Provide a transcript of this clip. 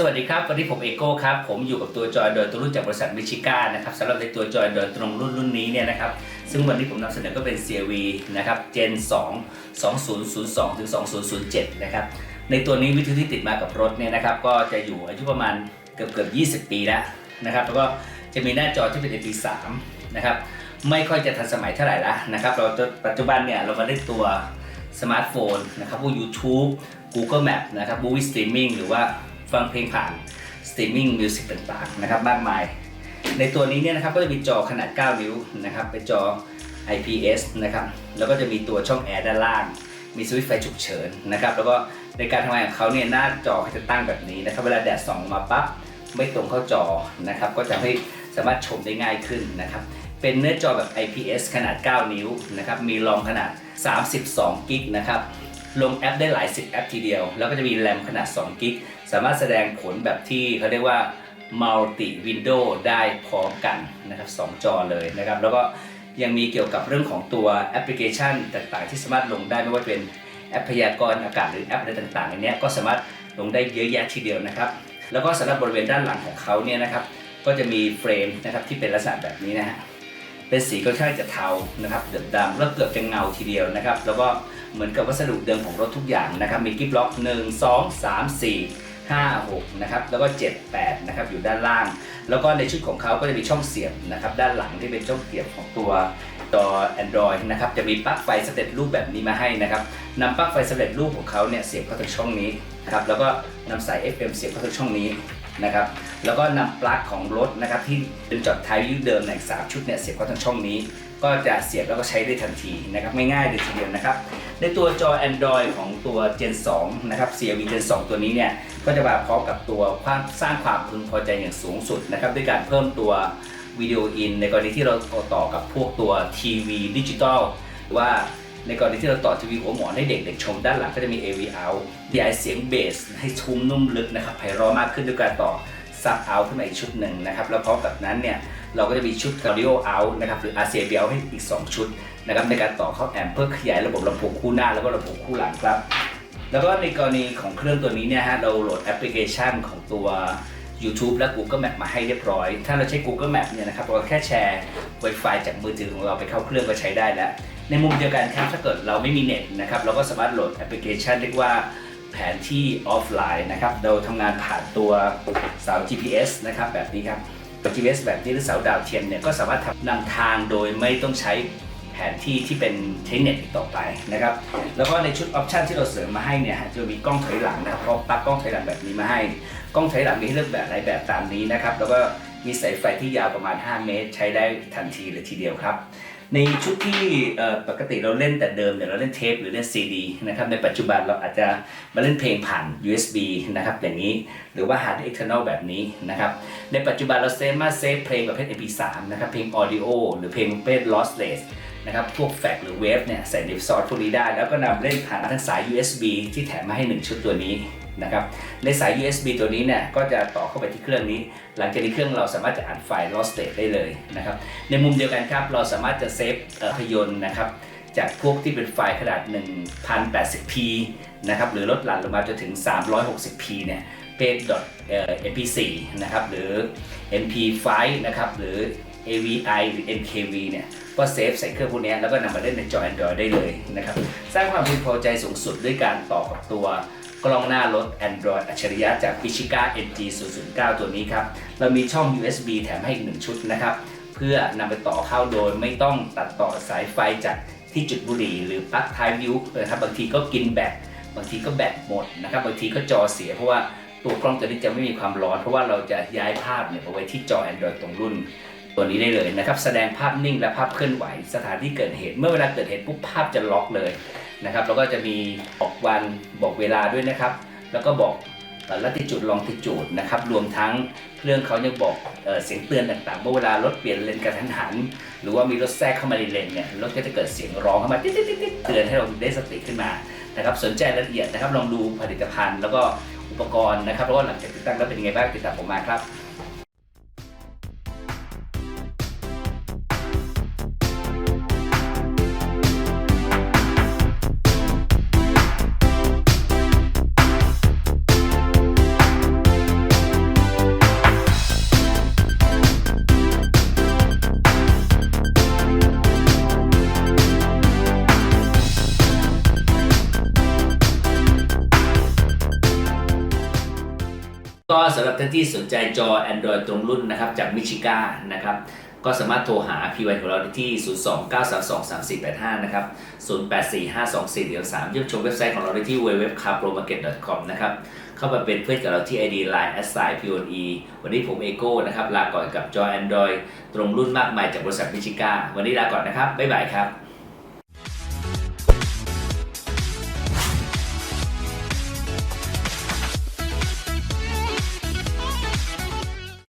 สวัสดีครับ วันนี้ผมเอโก้ครับ ผมอยู่กับตัวจอยโดยตัวรุ่นจากบริษัทมิชิก้านะครับสำหรับในตัวจอยโดยตรงรุ่นรุ่นนี้เนี่ยนะครับ ซึ่งวันนี้ผมนำเสนอก็เป็น CRV นะครับ Gen 2 2002ถึง2007 นะครับ ในตัวนี้วิทยุที่ติดมากับรถเนี่ยนะครับ ก็จะอยู่อายุประมาณเกือบเกือบ20 ปีแล้วนะครับ แล้วก็จะมีหน้าจอที่เป็น MP3 นะครับ ไม่ค่อยจะทันสมัยเท่าไหร่ละนะครับ เราจะปัจจุบันเนี่ยเรามาได้ตัวสมาร์ทโฟนนะครับพวก YouTube Google Map นะครับ Movie Streaming หรือว่า ฟังเพลงผ่าน Streaming Music ต่างๆนะครับมากมาย ในตัวนี้เนี่ยนะครับก็จะมีจอขนาด 9 นิ้วนะครับเป็นจอ IPS นะครับแล้วก็จะมีตัวช่องแอร์ด้านล่าง มีสวิตช์ไฟฉุกเฉินนะครับแล้วก็ในการทำงานของเขาเนี่ยหน้าจอเขาจะตั้งแบบนี้นะครับเวลาแดดส่องมาปั๊บไม่ตรงเข้าจอนะครับก็จะให้สามารถชมได้ง่ายขึ้นนะครับเป็นเนื้อจอแบบ IPS ขนาด 9 นิ้วนะครับมีรอมขนาด 32 กิกนะครับ ลงแอปได้หลาย 10 แอปทีเดียว แล้วก็จะมีแรมขนาด2กิกสามารถแสดงผลแบบที่เขาเรียกว่า multi window ได้พร้อมกันนะครับ2จอเลยนะครับ แล้วก็ยังมีเกี่ยวกับเรื่องของตัวแอปพลิเคชันต่างๆ ที่สามารถลงได้ไม่ว่าจะเป็นแอปพยากรณ์อากาศหรือแอปอะไรต่างๆอันนี้ก็สามารถลงได้เยอะแยะทีเดียวนะครับ แล้วก็สำหรับบริเวณด้านหลังของเขาเนี่ยนะครับก็จะมีเฟรมนะครับที่เป็นลักษณะแบบนี้นะฮะ เป็นสีค่อนข้างจะเทานะครับเดือดดำแล้วเกือบจะเงาทีเดียวนะครับ แล้วก็เหมือนกับวัสดุเดิมของรถทุกอย่างนะครับ มีกิฟล็อก1 2 3 4 5 6นะครับแล้วก็ 7 8นะครับอยู่ด้านล่าง แล้วก็ในชุดของเขาก็จะมีช่องเสียบนะครับด้านหลังที่เป็นช่องเสียบของตัวตัว Android นะครับจะมีปลั๊กไฟสเร็จรูปแบบนี้มาให้นะครับนำปลั๊กไฟสเร็จรูปของเขาเนี่ยเสียบเข้าทางช่องนี้นะครับแล้วก็นำสาย FM เสียบเข้าทางช่องนี้ นะครับแล้วก็นำปลั๊กของรถนะครับที่เป็นจอดท้ายยุคเดิมในสามชุดเนี่ยเสียบเข้าทางช่องนี้ ก็จะเสียบแล้วก็ใช้ได้ทันทีนะครับง่ายๆเลยทีเดียวนะครับในตัวจอ Android ของตัว Gen 2 นะครับ CRV Gen 2 ตัวนี้เนี่ย ก็จะมาพร้อมกับตัวความสร้างความพึงพอใจอย่างสูงสุดนะครับ ด้วยการเพิ่มตัววิดีโออินในกรณีที่เราต่อกับพวกตัวทีวีดิจิตอลหรือว่า ในกรณีที่เราต่อทีวีหัวหมอนให้เด็กๆชมด้านหลังก็จะมี AV out DI เสียงเบสให้ทุ้มนุ่มลึกนะครับไพเราะมากขึ้นด้วยการต่อ sub out ขึ้นมาอีกชุดหนึ่งนะครับ แล้วพร้อมกับนั้นเนี่ยเราก็จะมีชุด audio out นะครับหรือ RCA out ให้อีก 2 ชุดนะครับในการต่อเข้าแอมเพื่อขยายระบบลำโพงคู่หน้าแล้วก็ลำโพงคู่หลังครับ แล้วก็ในกรณีของเครื่องตัวนี้เนี่ยฮะเราโหลดแอปพลิเคชันของตัว YouTube และ Google Map มาให้เรียบร้อย ถ้าเราใช้ Google Map เนี่ยนะครับเราก็แค่แชร์ Wi-Fi จากมือถือของเราไปเข้าเครื่องก็ใช้ได้แล้ว ในมุมเดียวกันครับถ้าเกิดเราไม่มีเน็ตนะครับเราก็สามารถโหลดแอปพลิเคชันเรียกว่าแผนที่ออฟไลน์นะครับเราทำงานผ่านตัวเสา GPS นะครับแบบนี้ครับ GPS แบบนี้หรือเสาดาวเทียมเนี่ยก็สามารถทำนำทางโดยไม่ต้องใช้แผนที่ที่เป็นใช้เน็ตต่อไปนะครับ แล้วก็ในชุดออปชันที่เราเสริมมาให้เนี่ยจะมีกล้องถอยหลังนะครับเพราะปักกล้องถอยหลังแบบนี้มาให้ กล้องถอยหลังมีให้เลือกแบบหลายแบบตามนี้นะครับ แล้วก็มีสายไฟที่ยาวประมาณ 5 เมตร ใช้ได้ทันทีเลยทีเดียวครับ ในชุดที่ปกติเราเล่นแต่เดิมเนี่ยเราเล่นเทปหรือเล่นซีดีนะครับในปัจจุบันเราอาจจะมาเล่นเพลงผ่าน USB นะครับอย่างนี้หรือว่า hard external แบบนี้นะครับในปัจจุบันเราเซฟมาเซฟเพลงประเภท MP3 นะครับเพลง audio หรือเพลงประเภท lossless นะครับพวกแฟกหรือเวฟเนี่ยใส่ในซอสพวกนี้ได้ แล้วก็นำเล่นผ่านทั้งสาย USB ที่แถมมาให้ 1 ชุดตัวนี้ นะครับในสาย USB ตัวนี้เนี่ยก็จะต่อเข้าไปที่เครื่องนี้ หลังจากนี้เครื่องเราสามารถจะอ่านไฟล์ lossless ได้เลยนะครับในมุมเดียวกันครับเราสามารถจะเซฟภาพยนตร์นะครับจากพวกที่เป็นไฟล์ขนาด 1080p นะครับหรือลดหลั่นลงมาจนถึง 360p เนี่ยเป็น .mp4 นะครับหรือ mp5 นะครับหรือ AVI หรือ NKV เนี่ยก็เซฟใส่เครื่องพวกนี้แล้วก็นำมาเล่นในจอ Android ได้เลยนะครับ สร้างความพึงพอใจสูงสุดด้วยการต่อกับตัว กล้องหน้ารถ Android อัจฉริยะจาก Pichiga NG 009ตัวนี้ครับ เรามีช่อง USB แถมให้อีกหนึ่งชุดนะครับ เพื่อนำไปต่อเข้าโดยไม่ต้องตัดต่อสายไฟจากที่จุดบุหรี่หรือปลั๊กท้ายวิวนะครับบางทีก็กินแบตบางทีก็แบตหมดนะครับบางทีก็จอเสียเพราะว่าตัวกล้องตัวนี้จะไม่มีความร้อน เพราะว่าเราจะย้ายภาพเนี่ยไปไว้ที่จอ Android ตรงรุ่น ตัวนี้ได้เลยนะครับ แสดงภาพนิ่งและภาพเคลื่อนไหว สถานที่เกิดเหตุเมื่อเวลาเกิดเหตุปุ๊บภาพจะล็อกเลย นะครับแล้วก็จะมีบอกวันบอกเวลาด้วยนะครับ แล้วก็บอกลัติจูดลองติจูดนะครับรวมทั้งเครื่องเขายังบอกเออเสียงเตือนต่างๆเมื่อเวลารถเปลี่ยนเลนกระทันหัน หรือว่ามีรถแทรกเข้ามาในเลนเนี่ยรถก็จะเกิดเสียงร้องเข้ามาติ๊ดๆๆๆเตือนให้เราได้สติขึ้นมานะครับสนใจรายละเอียดนะครับลองดูผลิตภัณฑ์ แล้วก็อุปกรณ์นะครับแล้วก็หลังจากติดตั้งแล้วเป็นยังไงบ้างติดตามผมมาครับ ก็สำหรับท่านที่สนใจจอ Android ตรงรุ่นนะครับจากมิชิก้านะครับก็สามารถโทรหา PY ของเราได้ที่ 029323485 นะครับ 08452443เยี่ยมชมเว็บไซต์ของเราได้ที่ www.carpromarket.com นะครับ เข้ามาเป็นเพื่อนกับเราที่ ID Line s i p o n e วันนี้ผมเอโก้นะครับ ลาก่อนกับจอ Android ตรงรุ่นมากมายจากบริษัทมิชิก้า วันนี้ลาก่อนนะครับ บ๊ายบายครับ